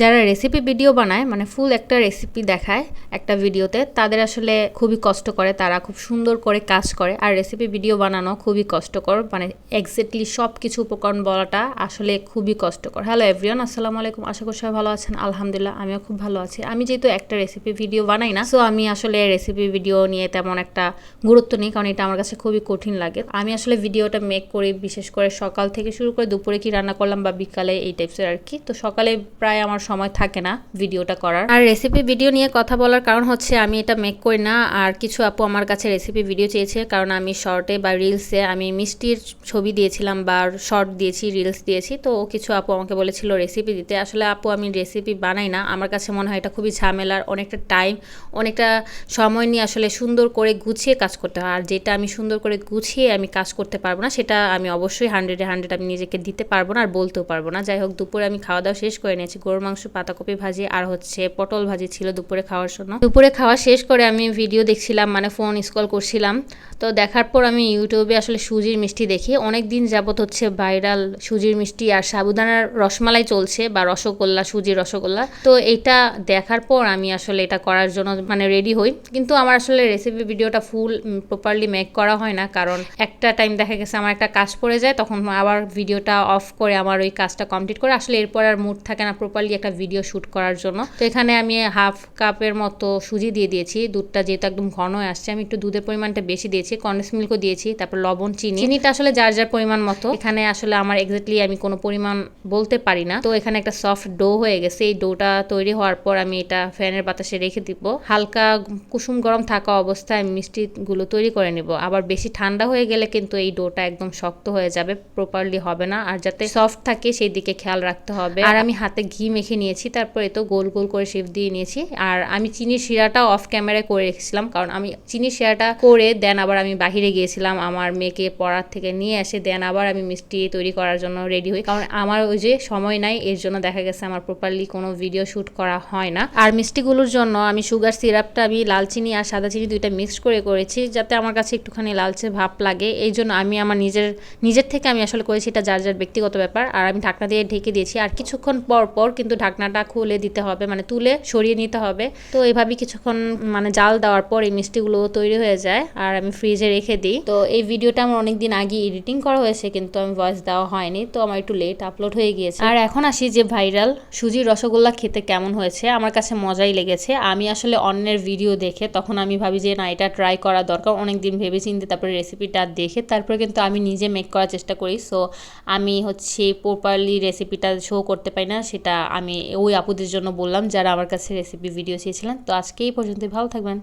যারা recipe video বানায় মানে ফুল একটা রেসিপি দেখায় একটা ভিডিওতে তাদের আসলে খুবই কষ্ট করে, তারা খুব সুন্দর করে কাজ করে। আর রেসিপি ভিডিও বানানো খুবই কষ্টকর মানে এক্স্যাক্টলি সব কিছু উপকরণ বলাটা আসলে খুবই কষ্টকর। হ্যালো এভরিওয়ান আসসালামু আলাইকুম, আশা করি সবাই ভালো আছেন। আলহামদুলিল্লাহ, আমিও খুব ভালো আছি। আমি যেহেতু একটা রেসিপি ভিডিও বানাই না সো আমি আসলে রেসিপি ভিডিও নিয়ে তেমন একটা গুরুত্ব নেই, কারণ এটা আমার কাছে খুবই কঠিন লাগে। আমি আসলে ভিডিওটা মেক করি, বিশেষ করে সকাল থেকে শুরু করে দুপুরে কি রান্না করলাম বা বিকালে এই টাইপসের আর কি। তো সকালে প্রায় আমার সময় থাকে না ভিডিওটা করার। আর রেসিপি ভিডিও নিয়ে কথা বলার কারণ হচ্ছে আমি এটা মেক করি না, আর কিছু আপু আমার কাছে রেসিপি ভিডিও চেয়েছে, কারণ আমি শর্টে বা রিলসে আমি মিষ্টির ছবি দিয়েছিলাম বা শর্ট দিয়েছি রিলস দিয়েছি, তো কিছু আপু আমাকে বলেছিল রেসিপি দিতে। আসলে আপু আমি রেসিপি বানাই না, আমার কাছে মনে হয় এটা খুবই ঝামেলার, অনেকটা টাইম অনেকটা সময় নিয়ে আসলে সুন্দর করে গুছিয়ে কাজ করতে হয়। আর যেটা আমি সুন্দর করে গুছিয়ে আমি কাজ করতে পারব না, সেটা আমি অবশ্যই হান্ড্রেডে হান্ড্রেড আমি নিজেকে দিতে পারব না আর বলতেও পারব না। যাই হোক, দুপুরে আমি খাওয়া দাওয়া শেষ করে নিয়েছি গরুর মাংস, পাতাকপি ভাজি আর হচ্ছে পটল ভাজি ছিল দুপুরে খাওয়ার জন্য। দুপুরে খাওয়া শেষ করে আমি ভিডিও দেখছিলাম মানে ফোন স্ক্রল করছিলাম। তো দেখার পর আমি ইউটিউবে আসলে সুজির মিষ্টি দেখি। অনেক দিন যাবত হচ্ছে ভাইরাল সুজির মিষ্টি আর সাবুদানার রসমালাই চলছে বা রসগোল্লা, সুজির রসগোল্লা। তো এটা দেখার পর আমি আসলে এটা করার জন্য মানে রেডি হই। কিন্তু আমার আসলে রেসিপি ভিডিওটা ফুল প্রপারলি মেক করা হয় না। কারণ একটা টাইম দেখা গেছে আমার একটা কাজ পড়ে যায়, তখন আবার ভিডিওটা অফ করে আমার ওই কাজটা কমপ্লিট করে আসলে এরপর আর মুড থাকে না প্রপারলি একটা ভিডিও শ্যুট করার জন্য। তো এখানে আমি হাফ কাপের মতো সুজি দিয়ে দিয়েছি। দুধটা যেহেতু একদম ঘন আসছে, আমি একটু দুধের পরিমাণটা বেশি দিয়েছি। কন্ডেন্স মিল্কও দিয়েছি, তারপর লবণ, চিনি। চিনিটা আসলে যার যার পরিমাণ মতো। এখানে আসলে আমার এক্স্যাক্টলি আমি কোনো পরিমাণ বলতে পারি না। তো এখানে একটা সফট ডো হয়ে গেছে। এই ডোটা তৈরি হওয়ার পর আমি এটা ফ্যানের বাতাসে রেখে দিব। হালকা কুসুম গরম থাকা অবস্থায় আমি মিষ্টিগুলো তৈরি করে নিব। আবার বেশি ঠান্ডা হয়ে গেলে কিন্তু এই ডোটা একদম শক্ত হয়ে যাবে প্রপারলি হবে না। আর যাতে সফট থাকে, সেই দিকে খেয়াল রাখতে হবে। আর আমি হাতে ঘি মেখে নিয়েছি, তারপরে তো গোল গোল করে শেপ দিয়ে নিয়েছি। আর আমি চিনির শিরাটা অফ ক্যামেরায় করে রেখেছিলাম, কারণ আমি চিনির শিরাটা করে দেন আবার আমি বাহিরে গিয়েছিলাম আমার মেয়েকে পড়ার থেকে নিয়ে এসে দেন আবার আমি মিষ্টি তৈরি করার জন্য রেডি হই। কারণ আমার ওই যে সময় নাই, এর জন্য দেখা গেছে আমার প্রপারলি কোনো ভিডিও শ্যুট করা হয় না। আর মিষ্টিগুলোর জন্য আমি সুগার সিরাপটা আমি লাল চিনি আর সাদা চিনি দুইটা মিক্সড করে করেছি, যাতে আমার কাছে একটুখানি লালচে ভাব লাগে। এই জন্য আমি আমার নিজের নিজের থেকে আমি আসলে করেছি, এটা যার যার ব্যক্তিগত ব্যাপার। আর আমি ঢাকনা দিয়ে ঢেকে দিয়েছি। আর কিছুক্ষণ পর পর কিন্তু ঢাকনাটা খুলে দিতে হবে মানে তুলে সরিয়ে নিতে হবে। তো এইভাবেই কিছুক্ষণ মানে জাল দেওয়ার পর এই মিষ্টিগুলো তৈরি হয়ে যায় আর আমি ফ্রিজে রেখে দিই। তো এই ভিডিওটা আমার অনেকদিন আগে এডিটিং করা হয়েছে, কিন্তু আমি ভয়েস দেওয়া হয়নি, তো আমার একটু লেট আপলোড হয়ে গিয়েছে। আর এখন আসি যে ভাইরাল সুজির রসগোল্লা খেতে কেমন হয়েছে, আমার কাছে মজাই লেগেছে। আমি আসলে অন্যের ভিডিও দেখে তখন আমি ভাবি যে না, এটা ট্রাই করা দরকার অনেক দিন ভেবে চিনতে তারপরে রেসিপিটা দেখে তারপরে কিন্তু আমি নিজে মেক করার চেষ্টা করি। সো আমি হচ্ছে প্রপারলি রেসিপিটা শো করতে পারি না, সেটা আমি ওই আপুদের জন্য বললাম যারা আমার কাছে রেসিপি ভিডিও চেয়েছিলেন। তো আজকে এই পর্যন্ত ভালো থাকবেন।